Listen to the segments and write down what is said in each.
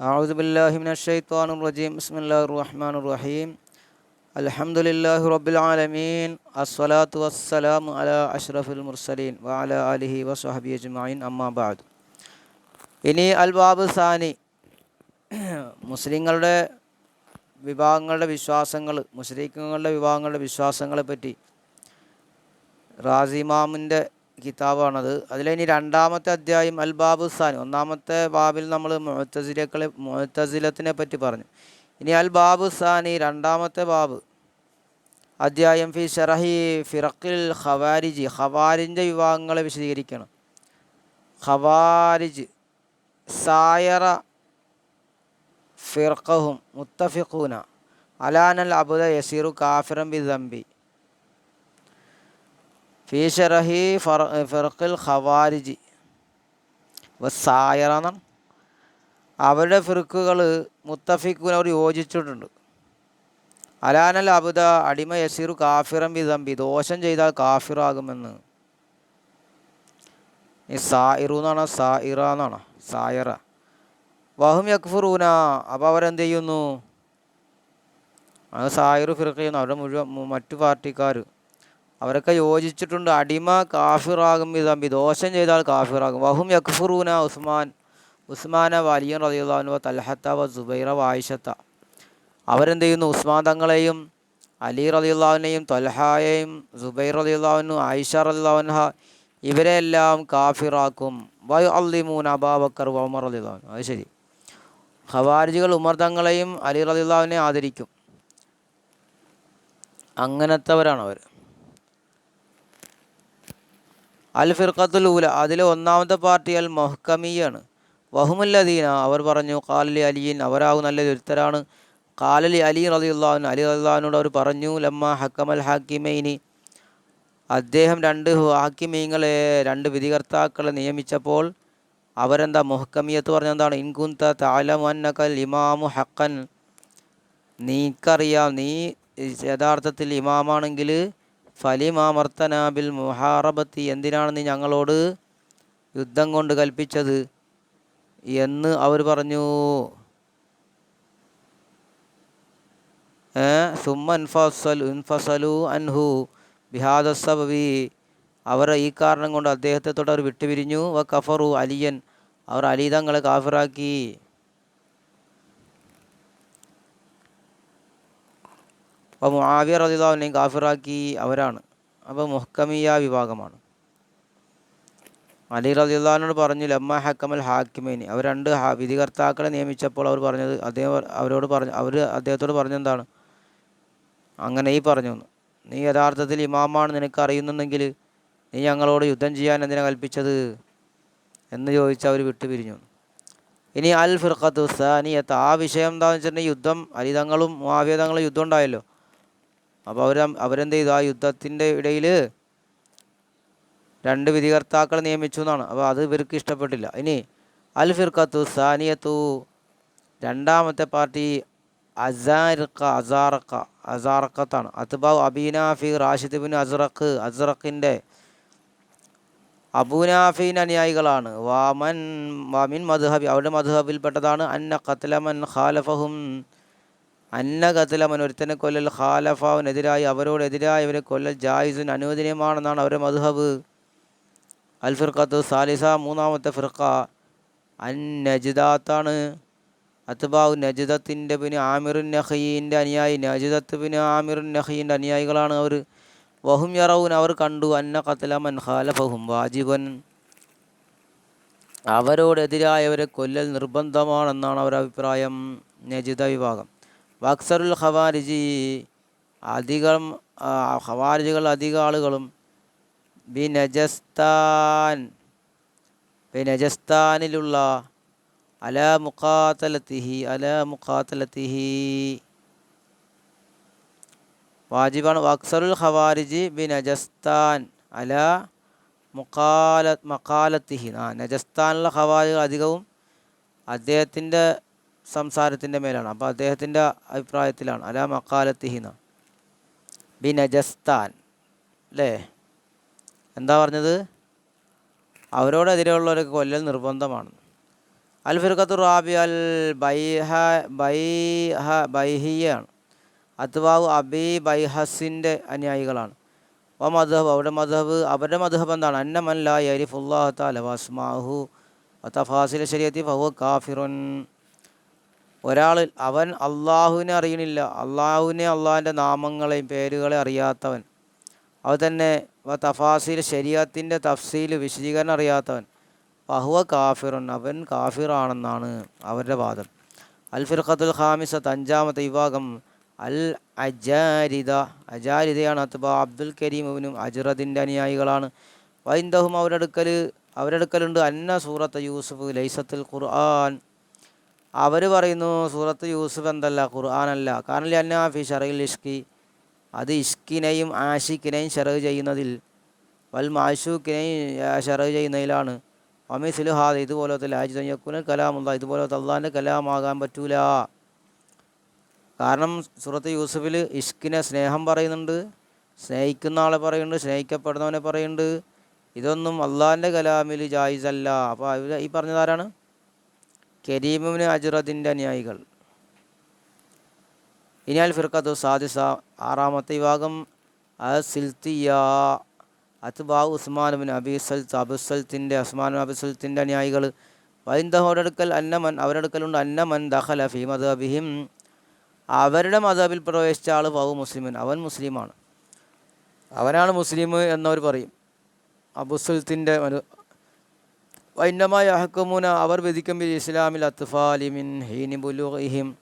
أعوذ بالله من الشيطان الرجيم بسم الله الرحمن الرحيم الحمد لله رب العالمين الصلاة والسلام على أشرف المرسلين وعلى آله وصحبه أجمعين أما بعد ഇനി അൽ ബാബ് സാനി മുസ്ലിങ്ങളുടെ വിഭാഗങ്ങളുടെ വിശ്വാസങ്ങൾ മുസ്ലിങ്ങളുടെ വിഭാഗങ്ങളുടെ വിശ്വാസങ്ങളെ പറ്റി റാസിമാമിൻ്റെ കിതാബാണത്. അതിലിനി രണ്ടാമത്തെ അധ്യായം അൽ ബാബു സാനി. ഒന്നാമത്തെ ബാബിൽ നമ്മൾ മുഴത്തസിലക്കളെ മുഴത്തസിലത്തിനെ പറ്റി പറഞ്ഞു. ഇനി അൽ ബാബു സാനി രണ്ടാമത്തെ ബാബ്. അധ്യായം ഫി ഷറഹി ഫിറക്കിൽ ഖവാരിജി. ഖവാരിന്റെ വിഭാഗങ്ങളെ വിശദീകരിക്കണം. ഖവാരിജ് സായറ ഫിർഖഹും മുത്തഫിഖൂന. അലാനൽ അബുദ യസീറു കാഫിറം ബി ദംബി. ഫി ഷറഹി ഫർ ഖവാരിജി വസായറ എന്നാണ്. അവരുടെ ഫിറുക്കുകൾ മുത്തഫിക്കുന അവർ യോജിച്ചിട്ടുണ്ട്. അലാനൽ അബുദ അടിമ യസീറു കാഫിറം ദംബി ദോഷം ചെയ്താൽ കാഫിറാകുമെന്ന്. ഈ സായിറു എന്നാണ് സായിറ എന്നാണ് സായറ. വഹും യക്ഫുറൂന അപ്പോൾ അവരെന്ത് ചെയ്യുന്നു? അത് സായിറു ഫിറുക്ക് ചെയ്യുന്നു അവരുടെ മുഴുവൻ മറ്റു പാർട്ടിക്കാർ അവരൊക്കെ യോജിച്ചിട്ടുണ്ട്. അടിമ കാഫിറാകും വിധം ദോഷം ചെയ്താൽ കാഫിറാകും. വഹും യക്ഫുറൂന ഉസ്മാൻ. ഉസ്മാന വലിയ റതിയുള്ളവനുവ തൽഹത്ത വ സുബൈറ വായിഷത്ത അവരെന്ത് ചെയ്യുന്നു? ഉസ്മാൻ തങ്ങളെയും അലി റതിയുള്ളവനെയും തൊൽഹായെയും സുബൈർ റതിയുള്ളവനു ആയിഷ റതിയുള്ളവൻഹ ഇവരെല്ലാം കാഫിറാക്കും. വയു അള്ളിമൂൻ അബാബക്കർ ഉമർ റതിയുള്ളവൻ അത് ശരി. ഖവാരിജികൾ ഉമർ തങ്ങളെയും അലി റതിയുള്ളവനെ ആദരിക്കും. അങ്ങനത്തവരാണ് അവർ അൽ ഫിർഖത്തുൽ ഊല അതിലെ ഒന്നാമത്തെ പാർട്ടി അൽ മൊഹ്കമിയാണ്. വഹുമുല്ലദീന അവർ പറഞ്ഞു കാലലി അലിയൻ അവരാവും നല്ല ഒരുത്തരാണ്. കാലലി അലി റലിയുള്ളവൻ അലി റലിയുള്ളവനോട് അവർ പറഞ്ഞു ലമ്മ ഹക്കമൽ ഹാക്കിമൈനി. അദ്ദേഹം രണ്ട് ഹാക്കിമീങ്ങളെ രണ്ട് വിധികർത്താക്കളെ നിയമിച്ചപ്പോൾ അവരെന്താ മുഹക്കമിയത്ത് പറഞ്ഞെന്താണ് ഇൻകുന്ത താലമന്നക്കൽ ഇമാമു ഹക്കൻ നീക്കറിയാം നീ യഥാർത്ഥത്തിൽ ഇമാമാണെങ്കിൽ ഫലിമാമർത്തനാബിൽ മുഹാറബത്തി. എന്തിനാണ് നീ ഞങ്ങളോട് യുദ്ധം കൊണ്ട് കൽപ്പിച്ചത്? എന്ന് അവർ പറഞ്ഞു. ഏ? സുമ്മ ഇൻഫസൽ ഇൻഫസലു അൻഹു ബിഹാദസബി അവർ ഈ കാരണം കൊണ്ട് അദ്ദേഹത്തെ തൊട്ട് അവർ വിട്ടുപിരിഞ്ഞു. വ കഫറു അലിയൻ. അവർ അലി തങ്ങളെ കാഫിറാക്കി. അപ്പോൾ മുആവിയ റദിതാവിനെയും കാഫിറാക്കി അവരാണ്. അപ്പോൾ മുഹക്കമിയ വിഭാഗമാണ്. അലി റദിയുള്ളഹാനോട് പറഞ്ഞു ലമ്മ ഹക്കമൽ ഹാക്കിമേനി അവർ രണ്ട് വിധികർത്താക്കളെ നിയമിച്ചപ്പോൾ അവർ പറഞ്ഞത് അദ്ദേഹം അവരോട് പറഞ്ഞു അവർ അദ്ദേഹത്തോട് പറഞ്ഞെന്താണ് അങ്ങനെ ഈ പറഞ്ഞു നീ യഥാർത്ഥത്തിൽ ഇമാമാണ് നിനക്ക് അറിയുന്നുണ്ടെങ്കിൽ നീ ഞങ്ങളോട് യുദ്ധം ചെയ്യാൻ എന്തിനാ കൽപ്പിച്ചത്? എന്ന് ചോദിച്ച് അവർ വിട്ടുപിരിഞ്ഞു. ഇനി അൽ ഫിർഖത്തു സാനിയത്ത്. ആ വിഷയം എന്താണെന്ന് വെച്ചിട്ടുണ്ടെങ്കിൽ യുദ്ധം അലിതങ്ങളും മാവിയതങ്ങളും യുദ്ധം ഉണ്ടായല്ലോ. അപ്പോൾ അവർ അവരെന്ത് ചെയ്തു? ആ യുദ്ധത്തിന്റെ ഇടയിൽ രണ്ട് വിധികർത്താക്കൾ നിയമിച്ചു എന്നാണ്. അപ്പോൾ അത് ഇവർക്ക് ഇഷ്ടപ്പെട്ടില്ല. ഇനി അൽ ഫിർഖത്തു സാനിയത്തു രണ്ടാമത്തെ പാർട്ടി അസാർക്ക അസാറക്ക അസാറക്കത്താണ് അത്ബാവ് അബീനാഫി റാഷിദ് ബിൻ അസ്റഖ് അസ്റഖിന്റെ അബൂനാഫീൻ അനുയായികളാണ്. വാമൻ വാമിൻ മധുഹബി അവരുടെ മധുഹബിൽപ്പെട്ടതാണ് അന്ന ഖത്ലമൻ ഖാലഫഹും അന്ന ഖത്ലമൻ ഒരുത്തനെ കൊല്ലൽ ഖാലഫാവിനെതിരായി അവരോടെതിരായി അവരെ കൊല്ലൽ ജായിസുൻ അനുവദനീയമാണെന്നാണ് അവരുടെ മധുഹബ് അൽ ഫിർഖത്ത് സാലിസ മൂന്നാമത്തെ ഫിർഖ. അൻ നജിദാത്താണ് അത്ബാവ് നജിദത്തിന്റെ പിന്നെ ആമിറുൻ നഹീന്റെ അനുയായി. നജിദത്ത് പിന്നെ ആമിറുൻ നഹീന്റെ അനുയായികളാണ് അവർ. വഹും യറവും അവർ കണ്ടു. അന്ന ഖത്ലമൻ ഖാലഫഹും വാജിബൻ. അവരോടെതിരായവരെ കൊല്ലൽ നിർബന്ധമാണെന്നാണ് അവരുടെ അഭിപ്രായം. നജിദ വിഭാഗം. വക്സറുൽ ഖവാരിജി അധികം ഖവാരിജികൾ അധിക ആളുകളും ബി നജസ്താൻ ബി നജസ്താനിലുള്ള അല മുഖാത്തലത്തിഹി അല മുഖാത്തലത്തിഹി വാജിബാണ് വക്സറുൽ ഖവാരിജി ബി നജസ്താൻ അല മുക്കാല മക്കാലത്തിഹി ആ നജസ്താനിലുള്ള ഖവാരികൾ അധികവും അദ്ദേഹത്തിന്റെ സംസാരത്തിന്റെ മേലാണ്. അപ്പോൾ അദ്ദേഹത്തിന്റെ അഭിപ്രായത്തിലാണ്. അല മക്കാലത്തിഹിന ബി നജസ്താൻ. അല്ലേ? എന്താ പറഞ്ഞത്? അവരോടെതിരെയുള്ളവരൊക്കെ കൊല്ലൽ നിർബന്ധമാണ്. അൽ ഫിർഖത്തു റാബി അൽ ബൈഹ ബൈഹ ബൈഹിയാണ്. അത്വാവ് അബി ബൈഹസിന്റെ അനുയായികളാണ്. വ മധബ് അവരുടെ മധബ് അവരുടെ മധബ് എന്താണ്? അന്നമല്ല യരിഫുല്ലാഹ് തലവാസ്മാഹു തഫാസിൽ ശരിയത്തി ഫഹു കാഫിറുൻ. ഒരാൾ അവൻ അള്ളാഹുവിനെ അറിയണില്ല. അള്ളാഹുവിനെ അള്ളാഹിന്റെ നാമങ്ങളെയും പേരുകളെ അറിയാത്തവൻ. അത് തന്നെ തഫാസിൽ ശരീരത്തിന്റെ തഫ്സീൽ വിശദീകരണം അറിയാത്തവൻ. ബഹുവ കാഫിറുൻ. അവൻ കാഫിറാണെന്നാണ് അവരുടെ വാദം. അൽ ഫിർഖത്തുൽ ഖാമിസത്ത് അഞ്ചാമത്തെ വിഭാഗം അൽ അജാരിദ. അജാരിദയാണ് അത് അബ്ദുൽ കരീമിനും അജ്റദിന്റെ അനുയായികളാണ്. വൈന്ദഹും അവരെടുക്കൽ അവരെടുക്കലുണ്ട് അവരുടെ അന്ന സൂറത്ത് യൂസുഫ് ലൈസത്തുൽ ഖുർആൻ. അവർ പറയുന്നു സൂറത്ത് യൂസുഫ് എന്തല്ല ഖുർആാനല്ല. കാരണം അന്ന ഫി ഷറയിൽ ഇഷ്കി. അത് ഇഷ്കിനെയും ആഷിക്കിനെയും ഷെറവ് ചെയ്യുന്നതിൽ വൽ മാഷൂക്കിനെയും ഷെറവ് ചെയ്യുന്നതിലാണ്. അമി സുലുഹാദ് ഇതുപോലത്തെ ലാജിതയ്യക്കുന കലാമുള്ള ഇതുപോലത്തെ അള്ളാഹിന്റെ കലാമാകാൻ പറ്റൂല. കാരണം സുഹൃത്ത് യൂസഫിൽ ഇഷ്കിനെ സ്നേഹം പറയുന്നുണ്ട് സ്നേഹിക്കുന്ന ആളെ പറയുന്നുണ്ട് സ്നേഹിക്കപ്പെടുന്നവനെ പറയുന്നുണ്ട്. ഇതൊന്നും അള്ളാഹിന്റെ കലാമിൽ ജായിസല്ല. അപ്പോൾ ഈ പറഞ്ഞതാരാണ് കരീമിന് അജ്റദിന്റെ അനുയായികൾ. ഇനി അൽ ഫിർക്കത്തു സാദിസ ആറാമത്തെ വിഭാഗം അസിൽത്തിയ. അത്ബാ ഉസ്മാൻ ബിൻ അബി സൽത്ത് അബുസൽത്തിന്റെ ഉസ്മാൻ അബിസൽത്തിന്റെ അനുയായികൾ. വൈന്ദഹോടെ അടുക്കൽ അന്നമൻ അവരുടെ അടുക്കലുണ്ട് അന്നമൻ ദഹല ഫി മദബിഹിം അവരുടെ മതബിൽ പ്രവേശിച്ച ആൾ ബഹു മുസ്ലിമൻ അവൻ മുസ്ലിമാണ്. അവനാണ് മുസ്ലിം എന്നവർ പറയും. അബുസൽത്തിന്റെ വൈന്നമായ അഹക്കുമുന അവർ വിധിക്കും ബിൽ ഇസ്ലാമിൽ അത്ഫാലിമിൻ ഹീനി ബുലുഹിം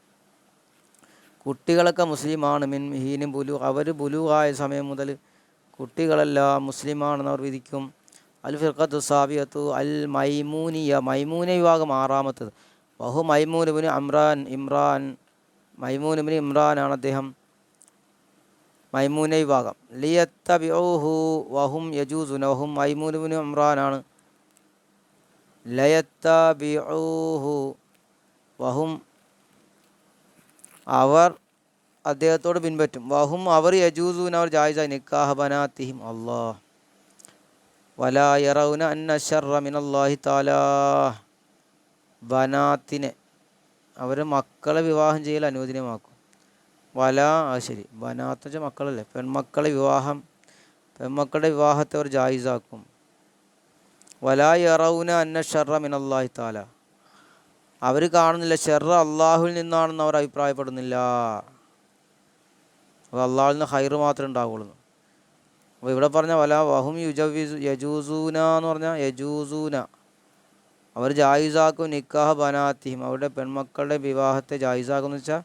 കുട്ടികളൊക്കെ മുസ്ലിമാണ് മിൻ ഹീനി ബുലു അവർ ബുലുവായ സമയം മുതൽ കുട്ടികളെല്ലാം മുസ്ലിമാണെന്ന് അവർ വിധിക്കും. അൽ ഫിർഖത്തു സാബിയത്തു അൽ മൈമൂനിയ. മൈമൂന വിഭാഗം ആറാമത്തത്. ബഹു മൈമൂനുബിന് അമ്രാൻ ഇമ്രാൻ മൈമൂനുബിന് ഇമ്രാനാണ് അദ്ദേഹം മൈമൂന വിഭാഗം. ലിയത്തബിഹു വഹും യജൂസുന. വഹും മൈമൂനുബിന് ഇമ്രാനാണ് ലയത്തബിഹു വഹും അവർ അദ്ദേഹത്തോട് പിൻപറ്റും. വഹും അവർ യജൂസൂൻ അവർ ജായിസ നിക്കാഹ ബനാത്തിഹിം അള്ളാഹ് വലാ യറൗന അന്ന ഷർറ മിനല്ലാഹി താലാ ബനാത്തിനെ അവർ മക്കളെ വിവാഹം ചെയ്യൽ അനുവദനീയമാക്കും. വല ആ ശരി. ബനാത്തച്ച മക്കളല്ലേ? പെൺമക്കളെ വിവാഹം പെൺമക്കളുടെ വിവാഹത്തെ അവർ ജായിസാക്കും. വലാ യറൗന അന്ന ഷെറ മിനല്ലാഹി താല അവർ കാണുന്നില്ല ഷെറ അള്ളാഹുവിൽ നിന്നാണെന്ന് അവർ അഭിപ്രായപ്പെടുന്നില്ല. അപ്പോൾ അള്ളാഹുവിൽ നിന്ന് ഹൈറ് മാത്രമേ ഉണ്ടാവുള്ളൂ അപ്പോൾ ഇവിടെ പറഞ്ഞ വല വഹും യുജവിസു യജൂസൂന എന്ന് പറഞ്ഞാൽ യജൂസൂന. അവർ ജായിസാക്കും നിക്കാഹ് ബനാത്തിയും അവരുടെ പെൺമക്കളുടെ വിവാഹത്തെ ജായിസാക്കും എന്ന് വെച്ചാൽ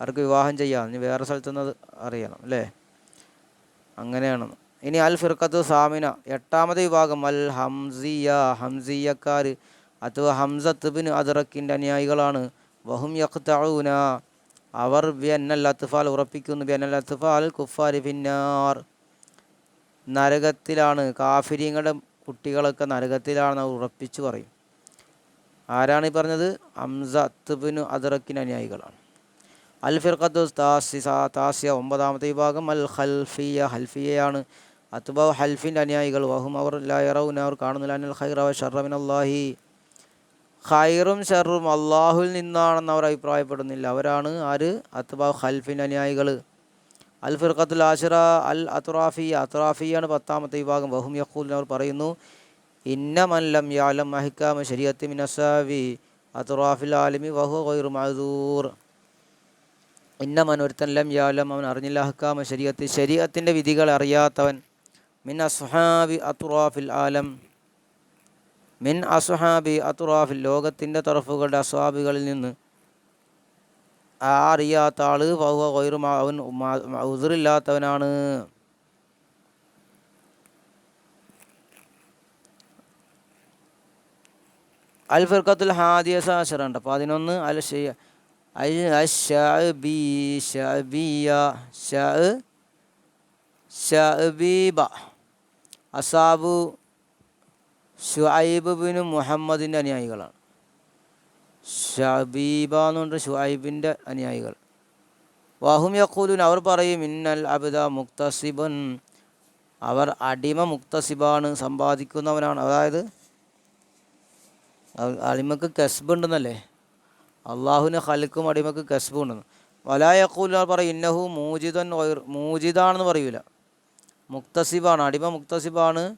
അവർക്ക് വിവാഹം ചെയ്യാം. ഇനി വേറെ സ്ഥലത്തുനിന്ന് അറിയണം അല്ലേ? അങ്ങനെയാണ്. ഇനി അൽ ഫിർഖത്ത് സാമിന എട്ടാമത് വിഭാഗം. അൽ ഹംസിയ ഹംസിയക്കാർ അഥവാ ഹംസത്ത് ബിൻ അദറക്കിന്റെ അനുയായികളാണ്. വഹും യഖ്തഊന. അവർ ബിയന്നൽ അത്ഫാൽ ഉറപ്പിക്കുന്നു. ബിയന്നൽ അത്ഫാൽ കുഫാരി ഫിന്നാർ. നരകത്തിലാണ്. കാഫിരിങ്ങളുടെ കുട്ടികളൊക്കെ നരകത്തിലാണെന്ന് അവർ ഉറപ്പിച്ചു പറയും. ആരാണ് ഈ പറഞ്ഞത്? ഹംസത്ത് ബിൻ അദറക്കിന്റെ അനുയായികളാണ്. അൽ ഫിർഖത്തു താസിസ താസിയ ഒമ്പതാമത്തെ വിഭാഗം. അൽ ഹൽഫിയ ഹൽഫിയയാണ് അത്ബ ഹൽഫിന്റെ അനുയായികൾ വഹും അവർ ലയറൗന അവർ കാണുന്നില്ല. അനിൽ ഹൈറവ ഷറമിൻ അള്ളാഹി ഖൈറും ഷെറും അള്ളാഹുൽ നിന്നാണെന്ന് അവർ അഭിപ്രായപ്പെടുന്നില്ല. അവരാണ് ആര്? അത്ബ ഹൽഫിന്റെ അനുയായികൾ. അൽ ഫിർഖത്തുൽ ആഷിറ അൽ അത്റാഫി അത്റാഫിയാണ് പത്താമത്തെ വിഭാഗം. വഹും യഖൂൽ അവർ പറയുന്നു ഇന്ന മല്ലം യാലം അഹിക്കാമ ശരിയത്തി മിനസാവി അത്റാഫിൽ ആലിമി വഹു ഖൈറു മഅദൂർ. ഇന്ന മനൊരുത്തൻ ലം യാലം അവൻ അറിഞ്ഞില്ല അഹ്കാമ ശരീഅത്ത്. ശരീഅത്തിന്റെ വിധികൾ അറിയാത്തവൻ മിൻ അസ്ഹാബി അത്തുറാഫിൽ ആലം. മിൻ അസ്ഹാബി അത്തുറാഫിൽ ലോകത്തിന്റെ തറഫുകളുടെ അസ്വാബികളിൽ നിന്ന് ആ അറിയാത്ത ആൾ ബഹുവ കൊയറു അവൻ ഉതിറില്ലാത്തവനാണ്. അൽ ഫിർഖത്തുൽ ഹാദിയ സാഷറുണ്ട് പതിനൊന്ന് അൽ ഷെയ്യ അൽ അഷബി ഷബിയ ഷ ഷബീബ അസാബു ഷുഐബ് ബിൻ മുഹമ്മദിന്റെ അനുയായികളാണ്. ഷബീബ എന്ന് പറഞ്ഞ ഷുഐബിന്റെ അനുയായികൾ. വാഹും യക്കൂലുൻ അവർ പറയും ഇന്നൽ അബിദ മുക്തസിബൻ. അവർ അടിമ മുക്തസിബാണ് സമ്പാദിക്കുന്നവനാണ്. അതായത് അടിമക്ക് കസ്ബ് ഉണ്ടെന്നല്ലേ? അള്ളാഹുവിന്റെ ഹൽക്കും അടിമക്ക് കസ്ബ് ഉണ്ടെന്ന്. അവർ പറയും ഇന്നഹു മൂജിതൻ മൂജിതാണെന്ന് പറയൂല. മുക്തസിബാണ് അടിമ മുക്തസിബാണ്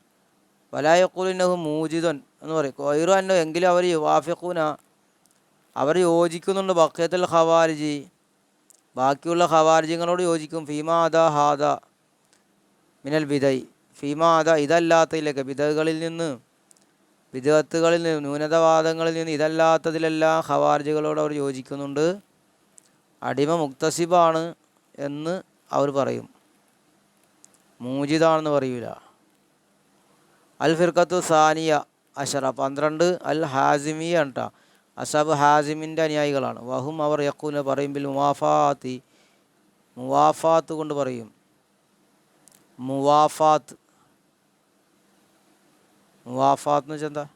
വലായക്കുലിനഹു മൂജിതൻ എന്ന് പറയും. കൊയ്റു അന്ന എങ്കിലും അവർ വാഫിഖൂന അവർ യോജിക്കുന്നുണ്ട് ബക്കയത്തുൽ ഹവാരിജി ബാക്കിയുള്ള ഹവാരിജികളോട് യോജിക്കും. ഫീമാ അദ ഹാദ മിനൽ ബിദൈ. ഫീമാ അദ ഇതല്ലാത്തതിലൊക്കെ ബിദകളിൽ നിന്ന് വിദഗത്തുകളിൽ നിന്ന് ന്യൂനതവാദങ്ങളിൽ നിന്ന് ഇതല്ലാത്തതിലെല്ലാം ഹവാർജികളോട് അവർ യോജിക്കുന്നുണ്ട്. അടിമ മുക്തസിബാണ് എന്ന് അവർ പറയും. മൂജിദാണെന്ന് പറയൂല. അൽ ഫിർക്കത്തു സാനിയ അഷറ പന്ത്രണ്ട് അൽ ഹാസിമിയ കേട്ടോ അസബ് ഹാസിമിന്റെ അനുയായികളാണ്. വഹും അവർ യക്കൂന പറയുമ്പിൽ മുവാഫാത്തി. മുവാഫാത്ത് കൊണ്ട് പറയും. മുവാഫാത്ത്. മുവാഫാത്ത് എന്ന് വെച്ചാൽ എന്താ?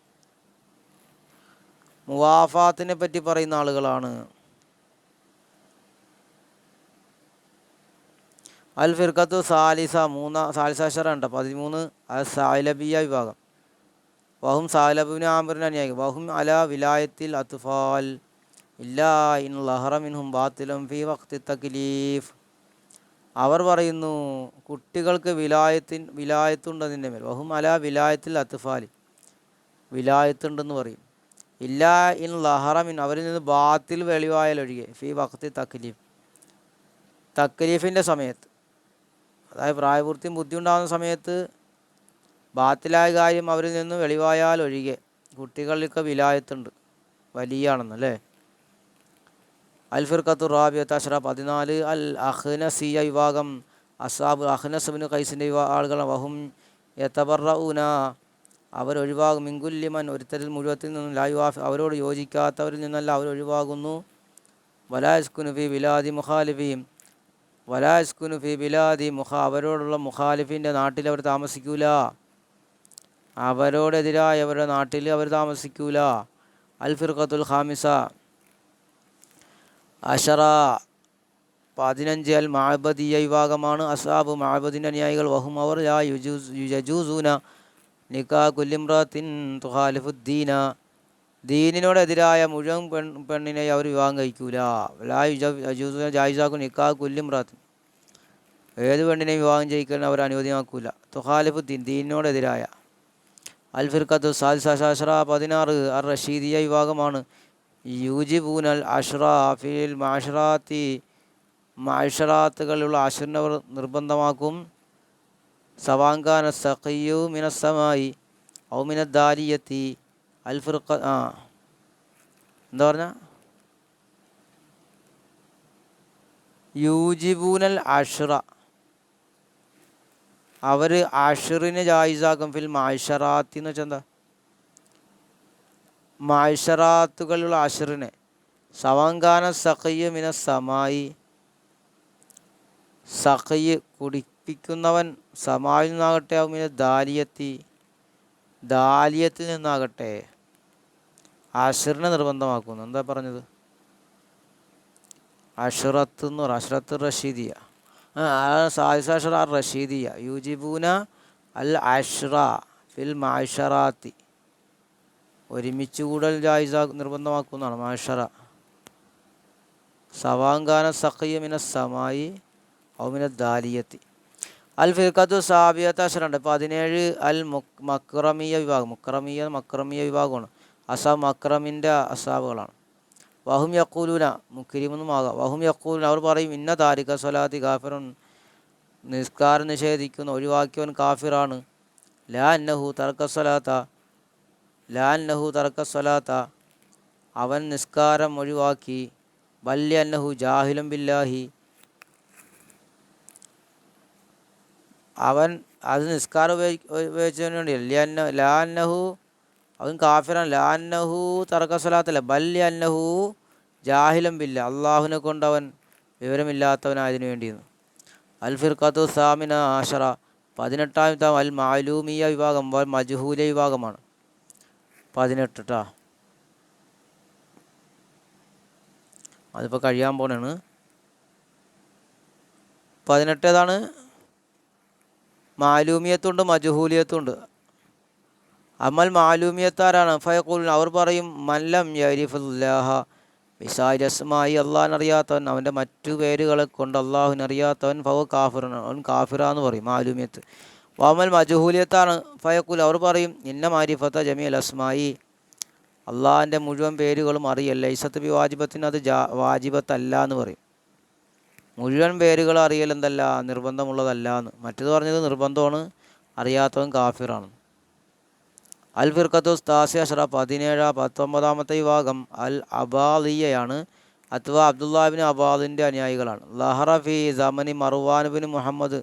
മുവാഫാത്തിനെ പറ്റി പറയുന്ന ആളുകളാണ് അൽ ഫിർക്കത്തു സാലിസ മൂന്നാ സാലിസ ഉണ്ട് പതിമൂന്ന് അൽ സാലബിയ വിഭാഗം. വഹും സാലബിന് ആമിറിന് അനുയായി വഹും അല വിലായത്തിൽ അത്ഫാൽ. ഇല്ലാ ഇൻ ലഹറമിൻഹും ബാത്തിലും ഫി വക്തി തക്ലീഫ് അവർ പറയുന്നു കുട്ടികൾക്ക് വിലായത്തിൻ വിലായത്തുണ്ടതിന്റെ മേൽ. വഹും അല വിലായത്തിൽ അത്ഫാൽ. വിലായത്തുണ്ടെന്ന് പറയും. ഇല്ലാ ഇൻ ലഹറമിൻ അവരിൽ നിന്ന് ബാത്തിൽ വെളിവായാലൊഴികെ. ഫി വക്തി തക്ലീഫ് തക്ലീഫിന്റെ സമയത്ത് അതായത് പ്രായപൂർത്തിയും ബുദ്ധി ഉണ്ടാകുന്ന സമയത്ത് ബാത്തിലായ കാര്യം അവരിൽ നിന്ന് വെളിവായാൽ ഒഴികെ കുട്ടികളിലൊക്കെ വിലായത്തുണ്ട്. വലിയാണെന്നല്ലേ അൽ ഫിർക്കത്തു റാബിയത്ത് അഷ്റ പതിനാല്. അൽ അഹ്നസിയ വിഭാഗം അസാബ് അഹ്നസുബിന് കൈസിന്റെ ആളുകൾ വഹും യത്തബറൂന അവരൊഴിവാകും മിങ്കുല്യമൻ ഒരുത്തരിൽ മുഴുവത്തിൽ നിന്നും ലായുവാഫ് അവരോട് യോജിക്കാത്തവരിൽ നിന്നല്ല അവരൊഴിവാകുന്നു വലാസ്കുനു വിലാദി മുഹാലിബിയും വലാസ്കുനു ഫി ബിലാദി. മുഖ അവരോടുള്ള മുഖാലിഫിന്റെ നാട്ടിൽ അവർ താമസിക്കൂല. അവരോടെതിരായ അവരുടെ നാട്ടിൽ അവർ താമസിക്കൂല. അൽ ഫിർഖത്തുൽ ഖാമിസ. അഷറ പതിനഞ്ച് അൽ മാബദിയ വിഭാഗമാണ് അസാബ് മാബദിന്റെ അനുയായികൾ. വഹും അവർ യാ യുജൂസ് യുജൂസൂന നിക്കാ കുല്ലിമ്രത്തിൻ തുഹാലിഫുദ്ദീന ദീനിനോടെതിരായ മുഴുവൻ പെൺ പെണ്ണിനെ അവർ വിവാഹം കഴിക്കൂല. ലാ യജൂസൂന ജായിസാക്കു നിക്കാ കുല്ലിമ്രത്തിൻ ഏത് പെണ്ണിനെയും വിവാഹം ചെയ്യിക്കാൻ അവർ അനുവദിയാക്കൂല തുഹാലിഫുദ്ദീൻ ദീനിനോടെതിരായ. അൽ ഫിർക്കത്തു സാൽസാഷറ പതിനാറ് അർ റഷീദിയ വിഭാഗമാണ് യൂജിബൂനൽ അഷ്റാ ഫിൽ മാഷറാത്തി മാഷറാത്തുകളുള്ള അഷറിനെ നിർബന്ധമാക്കും. സവാങ്കാന സഖിയു മിനസ്സമായി ഔ മിനദ്ദാലിയത്തി അൽ ഫിർക്ക ആ. എന്താ പറഞ്ഞ? യൂജിബൂനൽ അഷ്റ. അവർ അഷറിനെ ജായിസാക്കും. ഫിൽ മാഷറാത്തി എന്ന് വെച്ചാൽ എന്താ? മാഷറാത്തുകളുള്ള അഷറിനെ. സവാങ്കാന സഖയ്യ മിന സമായി. സഖയ്യ് കുടിപ്പിക്കുന്നവൻ സമായിൽ നിന്നാകട്ടെ മിന ദാലിയത്തി. ദാലിയത്തിൽ നിന്നാകട്ടെ. അഷറിനെ നിർബന്ധമാക്കുന്നു. എന്താ പറഞ്ഞത്? അഷറത്ത് എന്ന് പറ അഷറത്ത് റഷീദിയ. ആ സാദിസാഷറ റഷീദിയ. യൂജിബൂന അൽ അഷ്റ ഫിൽ മാഷറാത്തി. ഒരുമിച്ച് കൂടൽ ജായിസ നിർബന്ധമാക്കുന്നതാണ് മാഷറ. സവാങ്കാന സഖയ്യ മിന സമായി ഔമിന ദാലിയത്തി. അൽ ഫിർഖത്തു സാബിയത്ത് അഷറുണ്ട് പതിനേഴ് അൽ മുക് മക്രമിയ വിഭാഗം. മുക്രമിയ മക്രമിയ വിഭാഗമാണ്. അസാബ് അക്രമിന്റെ അസാബുകളാണ്. വഹും യക്കൂലൂന മുക്കിരിമെന്നുമാകാം. വഹും യക്കൂലൂന അവർ പറയും ഇന്ന താരിക സ്വലാത്തി കാഫിറുൻ. നിസ്കാരം നിഷേധിക്കുന്ന ഒഴിവാക്കിയവൻ കാഫിറാണ്. ലാ അന്നഹു തർക്ക സ്വലാത്ത ലാ അന്നഹു തർക്ക സ്വലാത്ത. അവൻ നിസ്കാരം ഒഴിവാക്കി ബല്യ അന്നഹു ജാഹിലും ബില്ലാഹി. അവൻ അത് നിസ്കാരം ഉപയോഗി ഉപയോഗിച്ചതിന് ലിയ ലാ അന്നഹു അവൻ കാഫിറല്ല അന്നഹു തർക്കസലാത്തല്ല ബല്യ അന്നഹു ജാഹിലം ബില്ല. അള്ളാഹുവിനെ കൊണ്ട് അവൻ വിവരമില്ലാത്തവനായതിനു വേണ്ടിയെന്ന്. അൽ ഫിർഖത്തു സാമിന ആഷറ. പതിനെട്ടാമത്തെ അൽ മാലൂമിയ വിഭാഗം വൽ മജ്ഹൂല വിഭാഗമാണ്. പതിനെട്ട് അതിപ്പോൾ കഴിയാൻ പോണാണ്. പതിനെട്ട് ഏതാണ്? മാലൂമിയത്തുണ്ട് മജഹൂലിയത്തുണ്ട്. അമൽ മാലൂമിയത്താരാണ്? ഫയഖുൽ അവർ പറയും മല്ലം യരിഫുല്ലാഹ. വിസാരസ്മായി അള്ളാഹിനറിയാത്തവൻ അവന്റെ മറ്റു പേരുകളെ കൊണ്ട് അള്ളാഹുവിനറിയാത്തവൻ ഫവ കാഫിറാണ് അവൻ കാഫിറാന്ന് പറയും മാലൂമിയത്ത്. വാമൽ മജുഹൂലിയത്താണ്. ഫയക്കുൽ അവർ പറയും ഇന്ന മാരിഫത്ത ജമീൽ അസ്മായി. അള്ളാഹിന്റെ മുഴുവൻ പേരുകളും അറിയല്ല ഇസത്ത് ബി വാജിബത്തിന് അത് ജാ വാജിബത്തല്ല എന്ന് പറയും. മുഴുവൻ പേരുകൾ അറിയൽ എന്തല്ല? നിർബന്ധമുള്ളതല്ല എന്ന് മറ്റേത് പറഞ്ഞത് നിർബന്ധമാണ് അറിയാത്തവൻ കാഫിറാണ് അൽ ഫിർക്കത്തു സ്ഥാസി അഷറ പതിനേഴ് പത്തൊമ്പതാമത്തെ വിഭാഗം അൽ അബാലിയയാണ് അഥവാ അബ്ദുല്ലാബിൻ അബാദിന്റെ അനുയായികളാണ്. ലഹറ ഫി സമനി മറുവാനുബിൻ മുഹമ്മദ്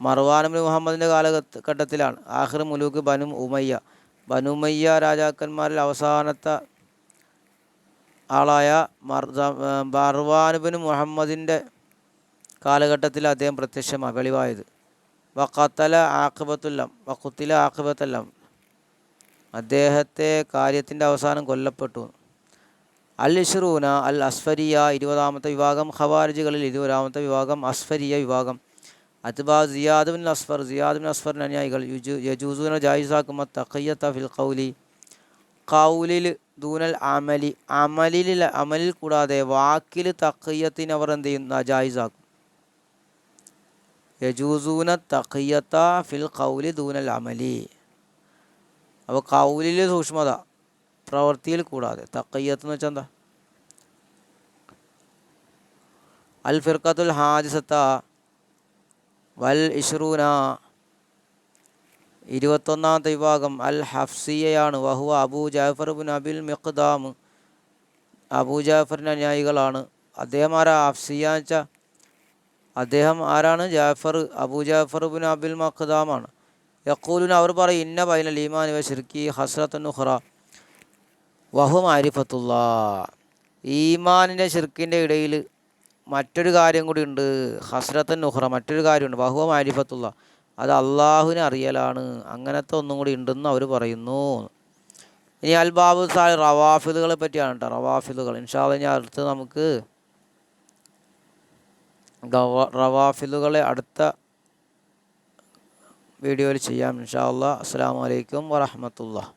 മറുവാനുബിൻ മുഹമ്മദിന്റെ കാലഘട്ടത്തിലാണ്. ആഹിർ മുലൂക്ക് ബനു ഉമയ്യ. ബനുമയ്യ രാജാക്കന്മാരിൽ അവസാനത്തെ ആളായ മർവാനുബിൻ മുഹമ്മദിന്റെ കാലഘട്ടത്തിൽ അദ്ദേഹം പ്രത്യക്ഷമാണ് വെളിവായത്. വഖത്തല ആഖിബത്തുല്ലം വഖുത്തില ആഖിബത്തല്ലം അദ്ദേഹത്തെ കാര്യത്തിന്റെ അവസാനം കൊല്ലപ്പെട്ടു. അൽ ഇഷ്റൂന അൽ അസ്ഫരിയ ഇരുപതാമത്തെ വിഭാഗം ഖവാരിജുകളിൽ ഇരുപതാമത്തെ വിഭാഗം അസ്ഫരിയ വിഭാഗം. അത്ബാ ജിയാദുബിൻ അസ്ഫർ ജിയാദുബിൻ അസ്ഫർ അനുയായികൾ. യുജു യജൂസുന ജായിസാക്കുമ തഖയ്യത്ത ഫിൽ കൗലി കൗലിൽ ദൂനൽ അമലി. അമലിൽ അമലിൽ കൂടാതെ വാക്കിൽ തഖയ്യത്തിന് അവർ എന്ത് ചെയ്യും? ജായിസാക്കും. യജൂസൂന തഖയ്യത്ത ഫിൽ കൗലി ദൂനൽ അമലി. അപ്പോൾ കൗലിൽ സൂക്ഷ്മത പ്രവൃത്തിയിൽ കൂടാതെ. തക്കയ്യത്ത് എന്ന് വെച്ചാൽ എന്താ? അൽ ഫിർക്കത്തുൽ ഹാജിസത്ത വൽ ഇഷ്റൂന. ഇരുപത്തൊന്നാമത്തെ വിഭാഗം അൽ ഹഫ്സിയയാണ്. വഹുവ അബൂ ജാഫർ ബിൻ അബിൽ മിഖ്ദാം. അബൂ ജാഫറിന്റെ അനുയായികളാണ്. അദ്ദേഹം ആരാ? ഹഫ്സിയ വെച്ചാൽ അദ്ദേഹം ആരാണ്? ജാഫർ അബൂ ജാഫർ ബിൻ അബിൽ മഖ്ദാമാണ്. യക്കൂലിന് അവർ പറയും ഇന്ന ബൈനൽ ഈമാൻ വ ഹസ്രത്ത് നുഹ്റ വഹു മാരിഫത്തുള്ള ഈമാനിന്റെ ഷിർക്കിന്റെ ഇടയിൽ മറ്റൊരു കാര്യം കൂടി ഉണ്ട്. ഹസ്രത്തൻ നുഹ്റ മറ്റൊരു കാര്യമുണ്ട് വഹു മാരിഫത്തുള്ള അത് അള്ളാഹുവിനെ അറിയലാണ്. അങ്ങനത്തെ ഒന്നും കൂടി ഉണ്ടെന്ന് അവർ പറയുന്നു. ഇനി അൽബാബു സാൽ റവാഫിദുകളെ പറ്റിയാണ് കേട്ടോ റവാഫിദുകൾ. ഇൻഷാല്ല ഞാൻ അടുത്ത് നമുക്ക് റവാഫിദുകളെ അടുത്ത വീഡിയോയിൽ ചെയ്യാം. ഇൻഷാ അല്ലാ അസ്സാം വലൈക്കും വറഹമത്തുള്ള